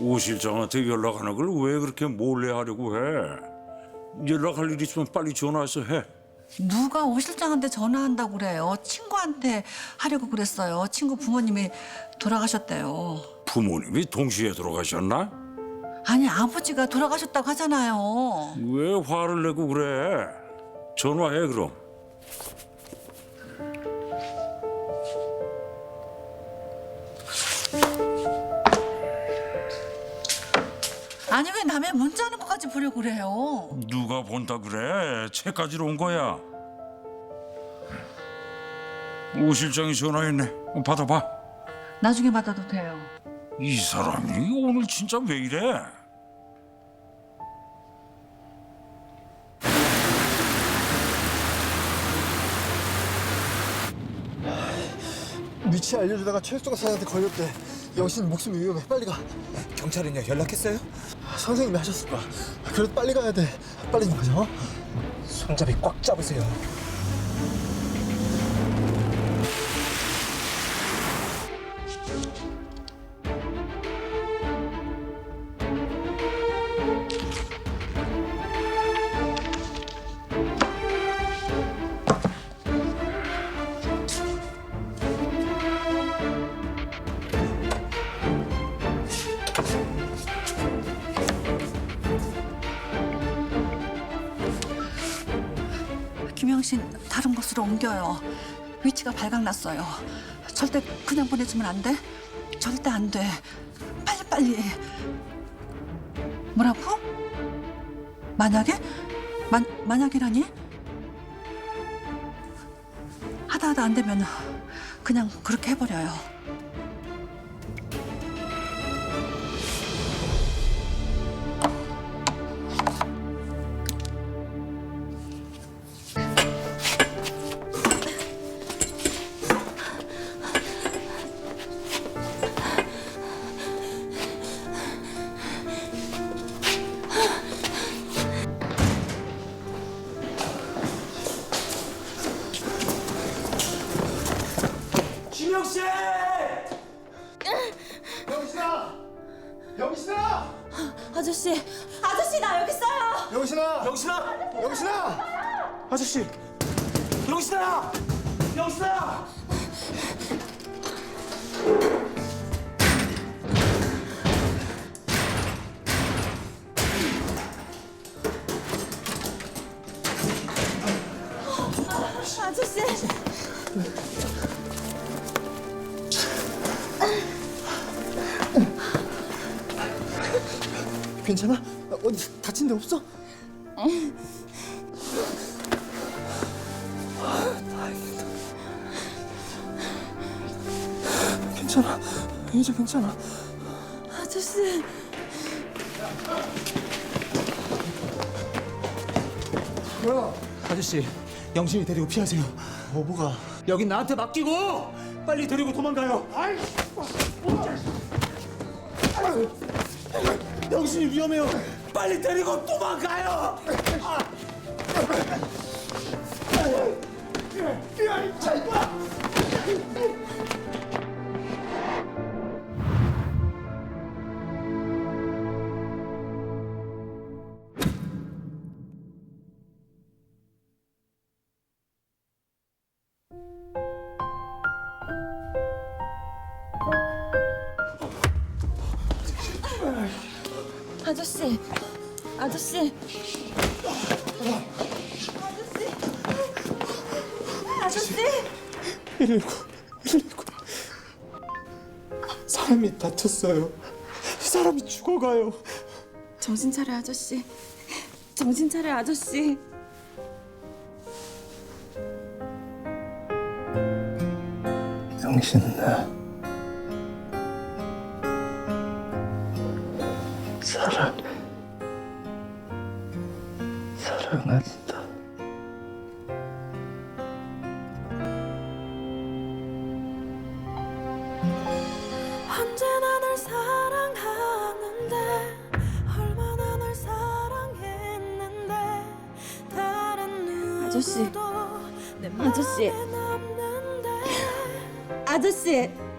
오 실장한테 연락하는 걸 왜 그렇게 몰래 하려고 해? 연락할 일 있으면 빨리 전화해서 해. 누가 오 실장한테 전화한다고 그래요. 친구한테 하려고 그랬어요. 친구 부모님이 돌아가셨대요. 부모님이 동시에 돌아가셨나? 아니 아버지가 돌아가셨다고 하잖아요. 왜 화를 내고 그래? 전화해 그럼. 아니 왜 남의 문자하는 것까지 보려고 그래요. 누가 본다 그래? 채까지로 온 거야. 오 실장이 전화했네. 받아봐. 나중에 받아도 돼요. 이 사람이 오늘 진짜 왜 이래? 위치 알려주다가 최수가 사장한테 걸렸대. 영신 목숨이 위험해. 빨리 가. 경찰은요 연락했어요? 선생님이 하셨을 거야. 그래도 빨리 가야 돼. 빨리 좀 가자. 어? 손잡이 꽉 잡으세요. 다른 곳으로 옮겨요. 위치가 발각났어요. 절대 그냥 보내주면 안 돼. 절대 안 돼. 빨리 빨리. 뭐라고? 만약에? 만 만약이라니? 하다 하다 안 되면 그냥 그렇게 해버려요. 영신아! 아저씨, 아저씨 나 여기 있어요. 영신아! 영신아! 영신아! 아저씨! 영신아! 영신아! 아저씨, 괜찮아? 어디 다친 데 없어? 괜찮아. 이제 괜찮아. 아저씨. 뭐야? 아저씨 영신이 데리고 피하세요. 뭐 뭐가? 여긴 나한테 맡기고 빨리 데리고 도망가요. 영신이 위험해요. 빨리 데리고 도망가요. 아저씨, 아 저씨. 아저씨. 아저씨. 119, 119. 사람이 다쳤어요. 사람이 죽어가요. 정신 차려 아저씨. 정신 차려 아저씨. 영신 나 사랑 사랑한다. 언제나 널 사랑하는데 얼마나 널 사랑했는데 다른 누구도 아저씨. 내 아저씨. 맘에 남는데 아저씨. 아저씨!